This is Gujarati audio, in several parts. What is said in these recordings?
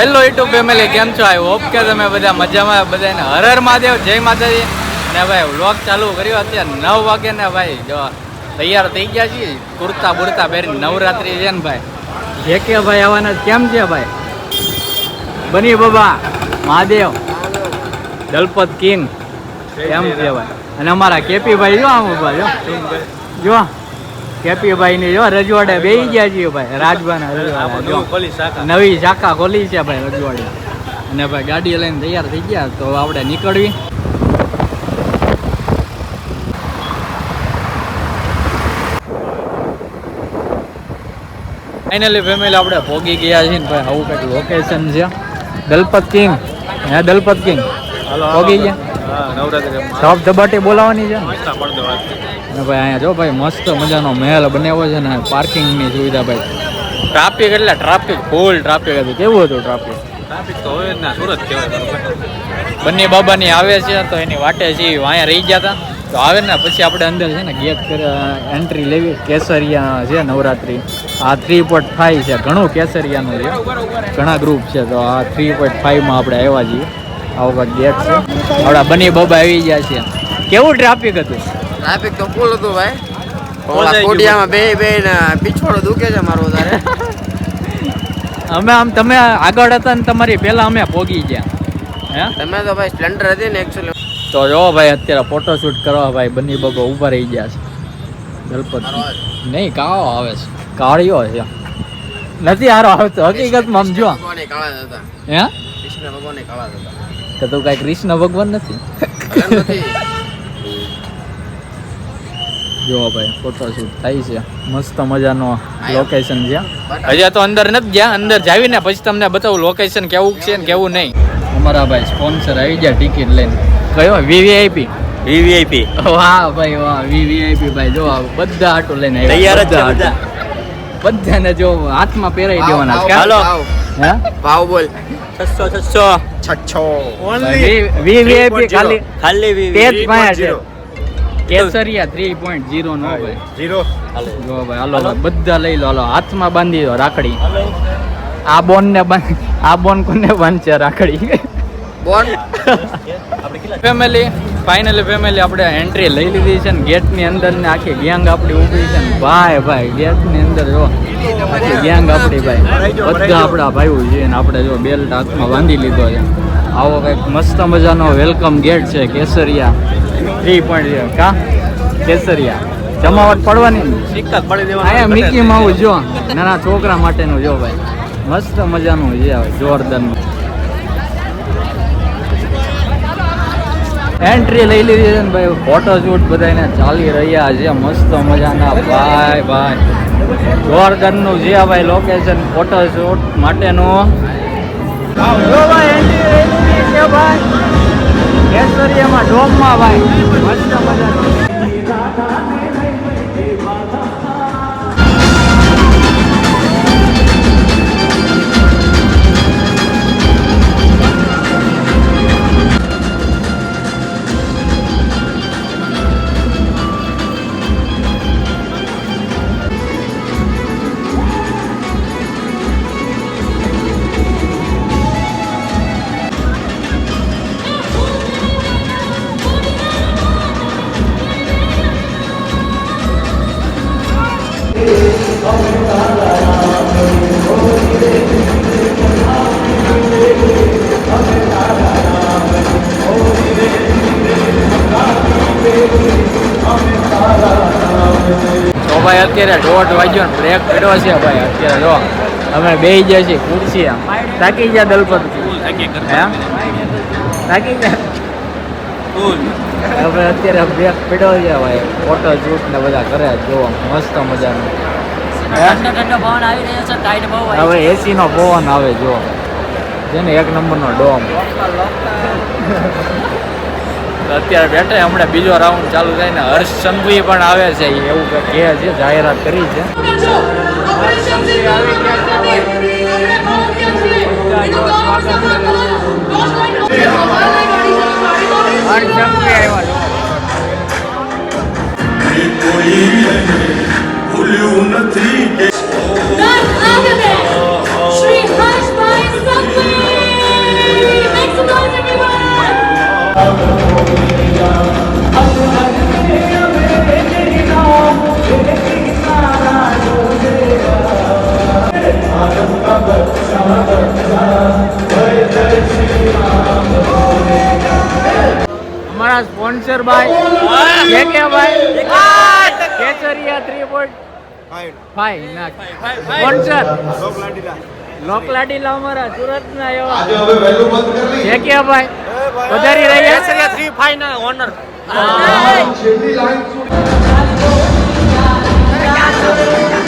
હેલો યુટ્યુબ ફેમિલી કેમ છો? આઈ હોપ કે તમે બધા મજામાં, બધાને હર હર મહાદેવ, જય માતાજી. ને ભાઈ વ્લોગ ચાલુ કર્યો અત્યારે નવ વાગે ને ભાઈ, જો તૈયાર થઈ ગયા છીએ. કુર્તા બુરતા પહેરીને નવરાત્રી છે ને ભાઈ. જે કે ભાઈ આવવાના કેમ છે ભાઈ? બની બાબા, મહાદેવ. દલપત કિંગ. કેમ છે ભાઈ? અને અમારા કેપી ભાઈ જો આમ ઊભા, જો. જો. કેપી ભાઈ ની જો રજવાડે બેસી ગયા છીએ ભાઈ રાજભાના રજવાડા નવી શાખા ખોલી છે ભાઈ રજવાડે. અને ભાઈ ગાડી લઈને તૈયાર થઈ ગયા તો આપણે નીકળવી. ફાઇનલી ફેમિલી આપણે ભોગી ગયા છીએ ભાઈ આવું કંઈક લોકેશન છે. દલપત કિંગ હે દલપત કિંગ ભોગી ગયા? સબ ધબાટી બોલાવવાની છે ને? ભાઈ અહીંયા જો ભાઈ મસ્ત મજાનો મહેલ બનાવ્યો છે ને પાર્કિંગની સુવિધા ભાઈ. ટ્રાફિક એટલે ટ્રાફિક ફૂલ ટ્રાફિક હતું. કેવું હતું ટ્રાફિક ટ્રાફિક તો હોય ના સુરત કહેવાય બંને બાબાની આવે છે તો એની વાટે છે અહીંયા રહી ગયા હતા તો આવે ને પછી આપણે અંદર છે ને ગેટ એન્ટ્રી લેવી કેસરિયા છે નવરાત્રી. આ થ્રી પોઈન્ટ ફાઈવ છે ઘણું કેસરિયાનું છે. ઘણા ગ્રુપ છે તો આ થ્રી પોઈન્ટ ફાઈવમાં આપણે આવ્યા છીએ. આવો કંઈક ગેટ છે. આપણા બની બબા આવી ગયા છે. કેવું ટ્રાફિક હતું? ટ્રાફિક તો ફૂલ હતું ભાઈ. ઓલા કોડિયામાં બે બે ને પીછોડો દુખે છે મારો વધારે. અમે આમ તમે આગળ હતા ને તમારી પહેલા અમે ભોગી ગયા. હે? તમે તો ભાઈ સ્પ્લેન્ડર હતી ને એકચ્યુઅલી તો જો ભાઈ અત્યારે ફોટોશૂટ કરવા ભાઈ બની બગો ઊભા રહી ગયા છે. દલપત નહીં કાળો આવે છે. કાળિયો છે. નથી હારો આવતો હકીકતમાં આમ જો. હે? કૃષ્ણ ભગવાન કાળા હતા. કે તું કઈ કૃષ્ણ ભગવાન નથી? જો ભાઈ ફોટોશૂટ થાય છે. મસ્ત મજાનો લોકેશન છે. હજી તો અંદર નથી ગયા અંદર જાવીને પછી તમને બતાવું લોકેશન કેવું છે ને કેવું નહીં. અમારા ભાઈ સ્પોન્સર આવી ગયા ટિકિટ લઈને. કયો? વીવીઆઈપી વીવીઆઈપી વાહ ભાઈ વાહ વીવીઆઈપી ભાઈ જો બધા આટો લઈને આવ્યા. તૈયાર જ બધા બધાને જો હાથમાં પહેરાઈ દેવાના. હાલો. ભાવ, બોલ. છસો છસો. છચ્છો વીવીઆઈપી ખાલી ખાલી તેજ પાંચ છે. કેસરિયા થ્રી પોઈન્ટ ઝીરો નો ભાઈ. જીરો. જો ભાઈ હાલો બધા લઈ લો હાલો. હાથમાં બાંધી દો રાખડી. આ બોન ને બાંધ આ બોન કોને બાંધશે રાખડી? બોન? ફેમિલી ફાઇનલી ફેમિલી આપણે એન્ટ્રી લઈ લીધી છે ને ગેટની અંદર ને આખી ગેંગ આપણી ઊભી છે ને. ભાઈ ભાઈ ગેટની અંદર જો. ગેંગ આપણી ભાઈ. બધા આપણા ભાઈઓ છે ને આપણે જો બેલ્ટ હાથમાં બાંધી લીધો છે. આવો કંઈક મસ્ત મજાનો વેલકમ ગેટ છે કેસરિયા. થ્રી પોઈન્ટ કા? કેસરિયા. જમાવટ પડવાની ને? સિક્કા પડી અહીંયા મિકી માઉસ જો. નાના છોકરા માટેનું જો ભાઈ. મસ્ત મજાનું છે જોરદારનું. એન્ટ્રી લઈ લીધી છે ને ભાઈ ફોટો શૂટ બધાને ચાલી રહ્યા છે, મસ્ત મજાના. ભાઈ ભાઈ. જોરદારનું છે ભાઈ લોકેશન ફોટો શૂટ માટેનું. જો ભાઈ ભાઈ. મસ્ત મજાનું. ભાઈ અત્યારે દોઢ વાગ્યો ને બ્રેક પડ્યો છે ભાઈ અત્યારે જો અમે બેસી ગયા છીએ ખુરશી થાકી ગયા દલપત થાકી ગયા હવે અત્યારે બ્રેક પડ્યો છે ભાઈ ફોટો શૂટ ને બધા કરે જો મસ્ત મજાનું. છે હવે એસી નો પવન આવે જો. જેને એક નંબરનો ડોમ. તો અત્યારે બેઠા હમણાં બીજો રાઉન્ડ ચાલુ થાય ને હર્ષ સંઘવી પણ આવે છે એવું કહે છે, જાહેરાત કરી છે. ભૂલ્યું નથી કે અમારા સ્પોન્સર ભાઈ કે ભાઈ કેચરિયા થ્રી પોઈન્ટ ફાઈવ ના. સ્પોન્સર. લોકલાડીલા અમારા સુરત ના એવા જે કે ભાઈ વધારી રહ્યા કેસરિયા થ્રી ફાઈવ ના ઓનર છેલ્લી લાઈન Thank you.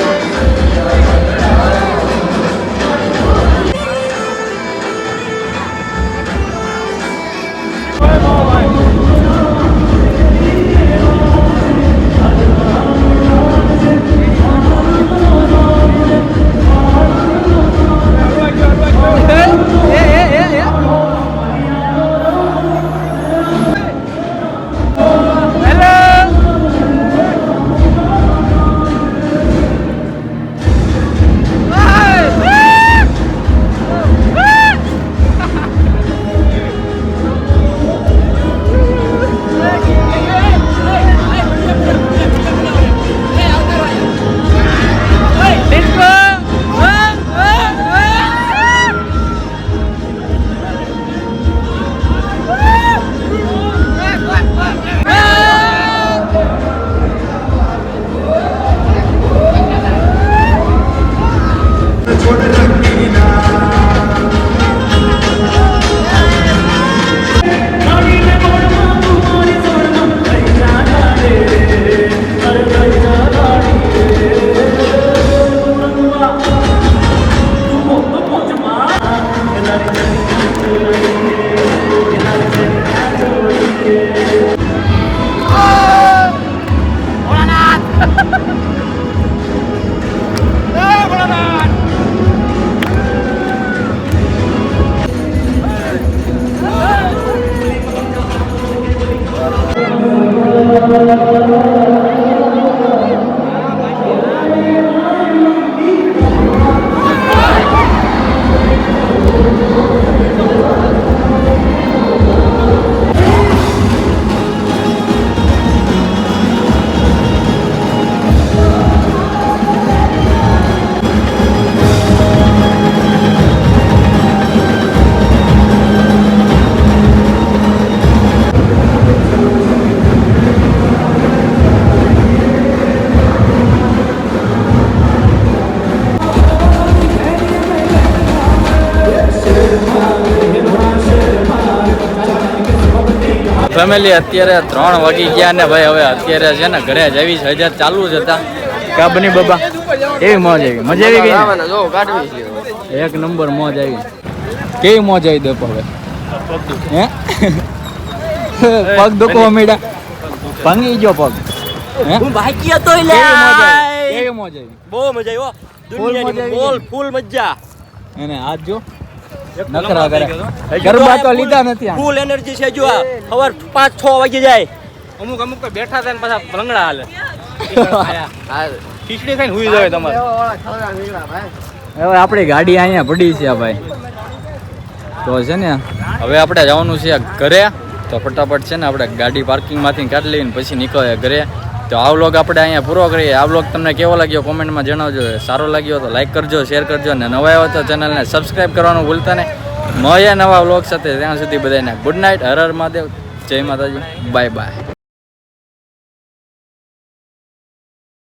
ફેમિલી અત્યારે ત્રણ વાગી ગયા ને ભાઈ હવે અત્યારે છે ને ઘરે જ આવી છે. હજાર ચાલુ જ હતા. કા બની બાબા. એવી મોજ આવી? મજા આવી ગઈ એક નંબર મોજ આવી. કેવી મોજ આવી દે હવે. હે? પગ દુખવા મીડા. ભાંગી ગયો પગ. હે? હું ભાગ્ય તો કેવી મોજ આવી? બહુ મજા આવી ફૂલ મજા. એને હાથ જો. નખરા કરે ગરબા તો લીધા નથી ફૂલ એનર્જી છે જો સવાર પાંચ છ વાગે જાય. અમુક અમુક તો બેઠા થાય પાછા લંગડા હાલે. ખીચડી ખાઈને હુઈ જાય તમારે. વાળા ખવડાવવા નીકળ્યા ભાઈ હવે આપણી ગાડી અહીંયા પડી છે ભાઈ. તો છે ને હવે આપણે જવાનું છે ઘરે. તો ફટાફટ છે ને આપણે ગાડી પાર્કિંગમાંથી કાઢી લઈને પછી નીકળે ઘરે. તો આ વ્લોગ આપણે અહીંયા પૂરો કરીએ. આ વ્લોગ તમને કેવો લાગ્યો કોમેન્ટમાં જણાવજો. સારો લાગ્યો તો લાઈક કરજો શેર કરજો અને નવા આવ્યો તો ચેનલને સબસ્ક્રાઈબ કરવાનું ભૂલતા નહીં. મળીએ નવા વ્લોગ સાથે. ત્યાં સુધી બધાને ગુડ નાઇટ હર હર મહાદેવ. જય માતાજી. Bye bye